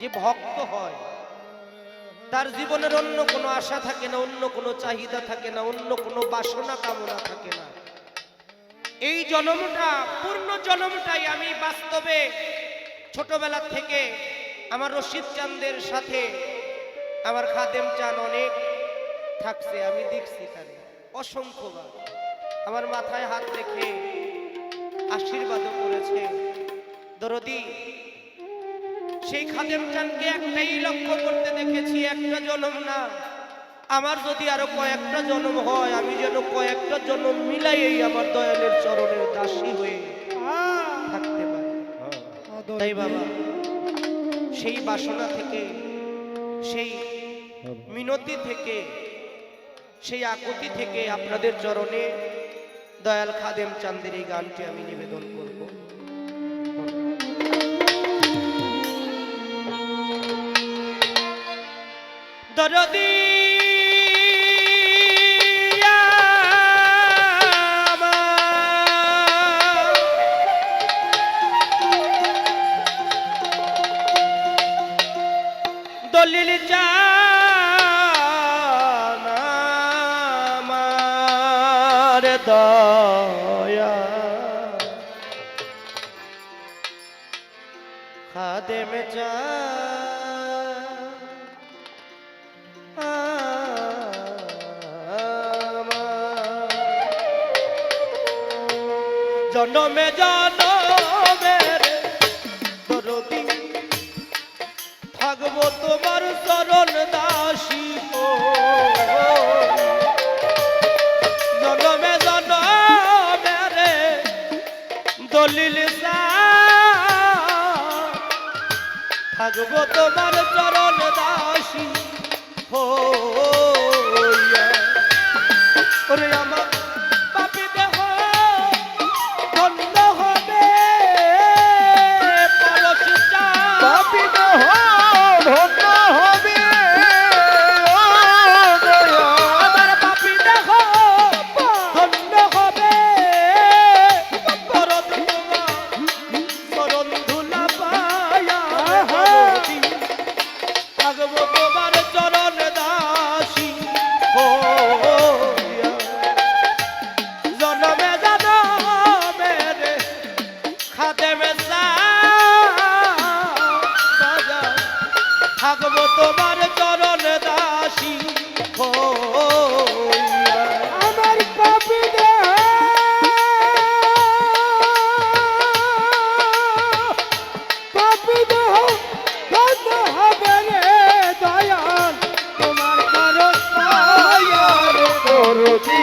যে ভক্ত হয়, তার জীবনের অন্য কোনো আশা থাকে না, অন্য কোনো চাহিদা থাকে না, অন্য কোনো বাসনা কামনা থাকে না। এই জন্মটা, পূর্ণ জন্মটাই আমি বাস্তবে ছোটবেলা থেকে আমার রশিদ চাঁদের সাথে আমার খাদেম চান অনেক থাকছে, আমি দেখছি তারে। অসংখ্যবার আমার মাথায় হাত রেখে আশীর্বাদও করেছে। দরদি সেই খাদেম চানকে একটাই লক্ষ্য করতে দেখেছি, একটা জন্ম না। আমার যদি আরও কয়েকটা জন্ম হয়, আমি যেন কয়েকটা জন্ম মিলাইয়েই আমার দয়ালের চরণের দাসী হয়ে থাকতে পারি। বাবা, সেই বাসনা থেকে, সেই মিনতি থেকে, সেই আকুতি থেকে আপনাদের চরণে দয়াল খাদেম চান্দের এই গানটি আমি নিবেদন করব। দরদি। দলিল চার দয়া জনমে জনমের দরদি থাকব তোমার চরণ দাসী হো। জনমে জনমের দলিল থাকব তোমার করতি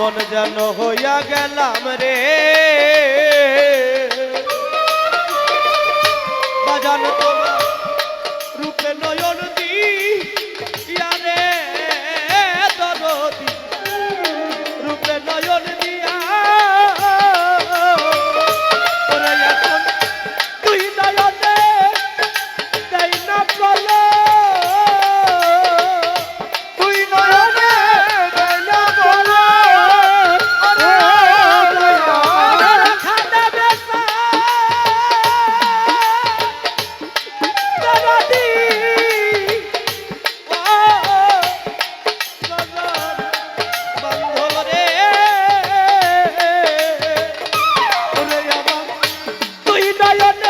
কেমন যেন হইয়া গেলাম রে। বাজান তোমার রূপে নয়ন Lion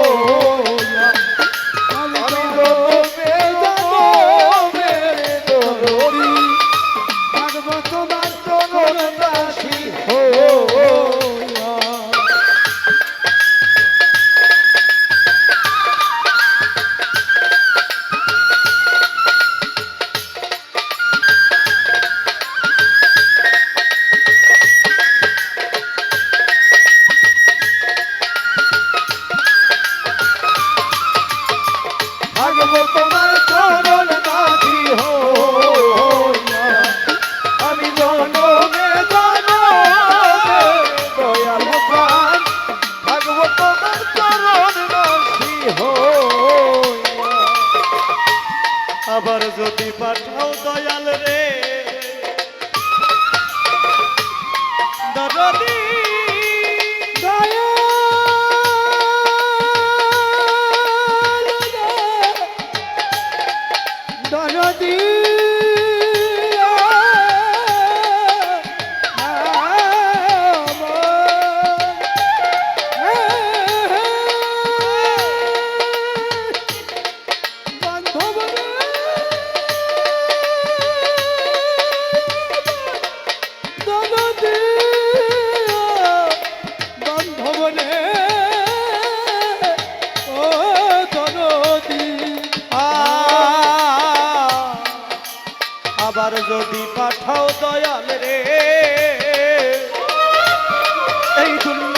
ও দয়াল রে। দরদী এই দুনিয়া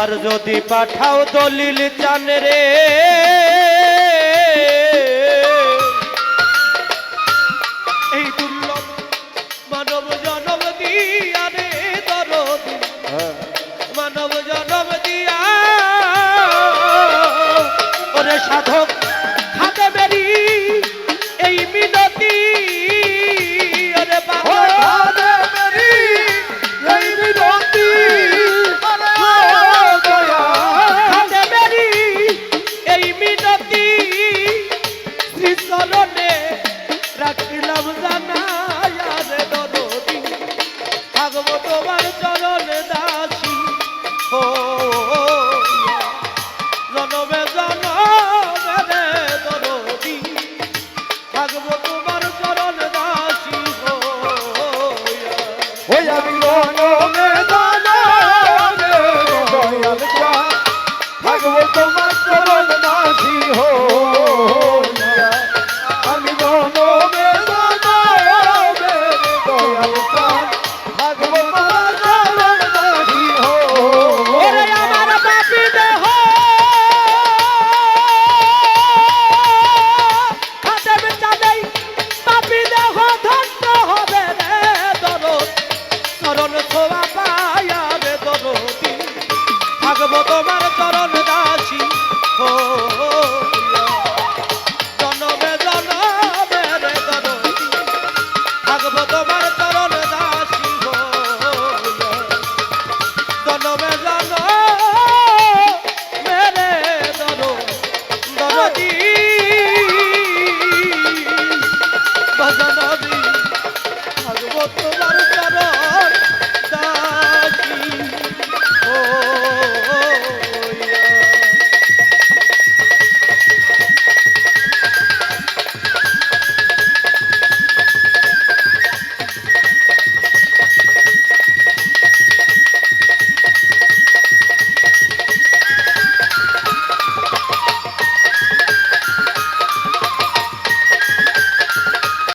আবার যদি পাঠাও দলিল চান রে। এই দুর্লভ মানব জনম দিয়া রে হ্যাঁ। মানব জনম দিয়া। সাধু